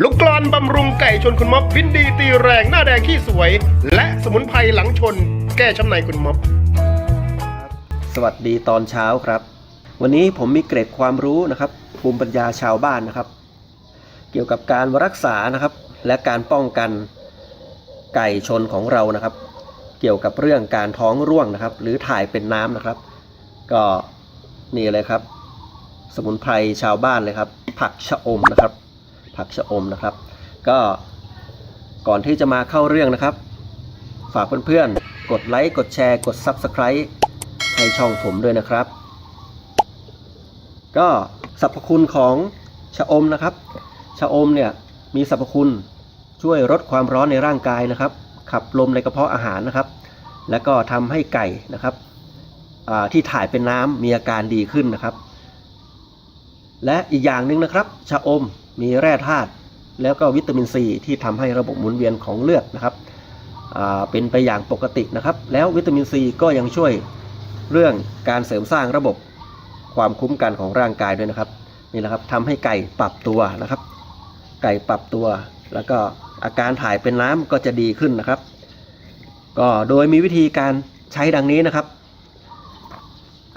ลูกกลอนบำรุงไก่ชนคุณม็อบวินดีตีแรงหน้าแดงขี้สวย และสมุนไพรหลังชน แก้ช้ำในคุณม็อบ สวัสดีตอนเช้าครับ วันนี้ผมมีเกร็ดความรู้นะครับภูมิปัญญาชาวบ้านนะครับ เกี่ยวกับการรักษานะครับ และการป้องกันไก่ชนของเรานะครับ เกี่ยวกับเรื่องการท้องร่วงนะครับ หรือถ่ายเป็นน้ำนะครับ ก็นี่เลยครับ สมุนไพรชาวบ้านเลยครับ ผักชะอมนะครับ ผักชะอมนะครับ ก็ก่อนที่จะมาเข้าเรื่องนะครับ ฝากเพื่อนๆ กดไลค์กดแชร์กด Subscribe ให้ช่องผมด้วยนะครับ ก็สรรพคุณของชะอมนะครับ ชะอมเนี่ยมีสรรพคุณช่วยลดความร้อนในร่างกายนะครับ ขับลมในกระเพาะอาหารนะครับ แล้วก็ทำให้ไก่นะครับที่ถ่ายเป็นน้ำมีอาการดีขึ้นนะครับ และอีกอย่างหนึ่งนะครับ ชะอม มีแร่ธาตุแล้วก็วิตามินซีที่ทำให้ระบบหมุนเวียนของเลือดนะครับเป็นไปอย่างปกตินะครับ แล้ววิตามินซีก็ยังช่วยเรื่องการเสริมสร้างระบบความคุ้มกันของร่างกายด้วยนะครับนี่แหละครับทำให้ไก่ปรับตัวนะครับ ไก่ปรับตัว แล้วก็อาการถ่ายเป็นน้ำก็จะดีขึ้นนะครับ ก็โดยมีวิธีการใช้ดังนี้นะครับ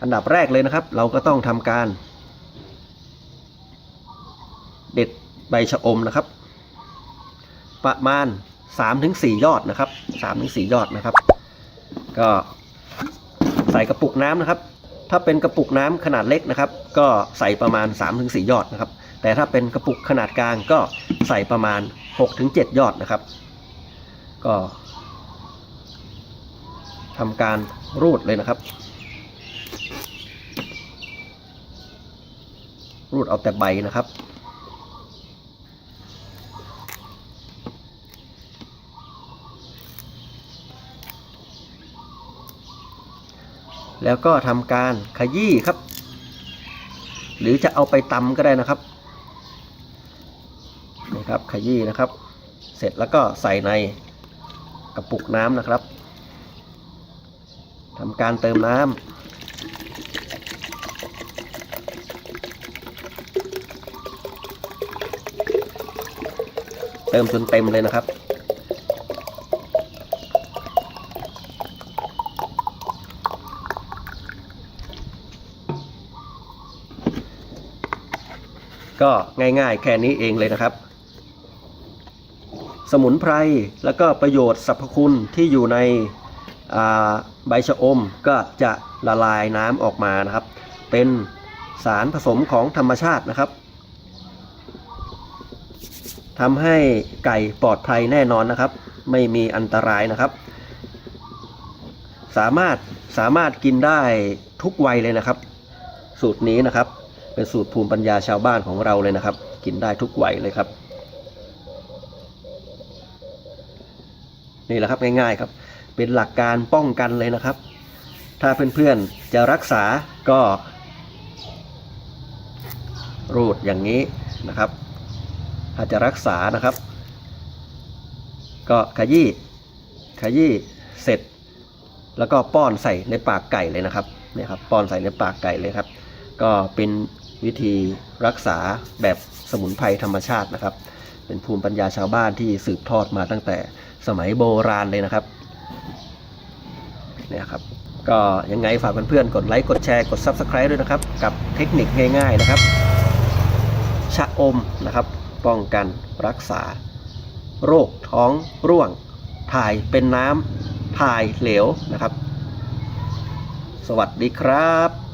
อันดับแรกเลยนะครับ เราก็ต้องทำการ เด็ดใบชะอมนะครับ ประมาณ3-4ยอดนะครับ3-4ยอดนะครับ ก็ใส่กระปุกน้ำนะครับ ถ้าเป็นกระปุกน้ำขนาดเล็กนะครับ ก็ใส่ประมาณ3-4ยอดนะครับ แต่ถ้าเป็นกระปุกขนาดกลางก็ใส่ประมาณ6-7ยอดนะครับ ก็ทำการรูดเลยนะครับ รูดเอาแต่ใบนะครับ แล้วก็ทำการขยี้ครับ หรือจะเอาไปตำก็ได้นะครับนี่ครับขยี้นะครับ เสร็จแล้วก็ใส่ในกระปุกน้ำนะครับทำการเติมน้ำเติมจนเต็มเลยนะครับ ก็ง่ายๆ แค่นี้เองเลยนะครับ สมุนไพรแล้วก็ประโยชน์สรรพคุณที่อยู่ในใบชะอมก็จะละลายน้ำออกมานะครับ เป็นสารผสมของธรรมชาตินะครับทำให้ไก่ปลอดภัยแน่นอนนะครับ ไม่มีอันตรายนะครับ สามารถสามารถกินได้ทุกวัยเลยนะครับ สูตรนี้นะครับ เป็นสูตรภูมิปัญญาชาวบ้านของเราเลยนะครับ กินได้ทุกวัยเลยครับ นี่แหละครับง่ายๆครับ เป็นหลักการป้องกันเลยนะครับ ถ้าเพื่อนๆจะรักษาก็รูดอย่างนี้นะครับถ้าจะรักษานะครับ ก็ขยี้ขยี้เสร็จ แล้วก็ป้อนใส่ในปากไก่เลยนะครับเนี่ยครับป้อนใส่ในปากไก่เลยครับ ก็เป็น วิธีรักษาแบบสมุนไพรธรรมชาตินะครับ เป็นภูมิปัญญาชาวบ้านที่สืบทอดมาตั้งแต่สมัยโบราณเลยนะครับเนี่ยครับก็ยังไงฝากเพื่อนๆกดไลค์กดแชร์กด Subscribe ด้วยนะครับ กับเทคนิคง่าย ๆนะครับ ชะอมนะครับ ป้องกันรักษา โรคท้องร่วง ถ่ายเป็นน้ำถ่ายเหลวนะครับ สวัสดีครับ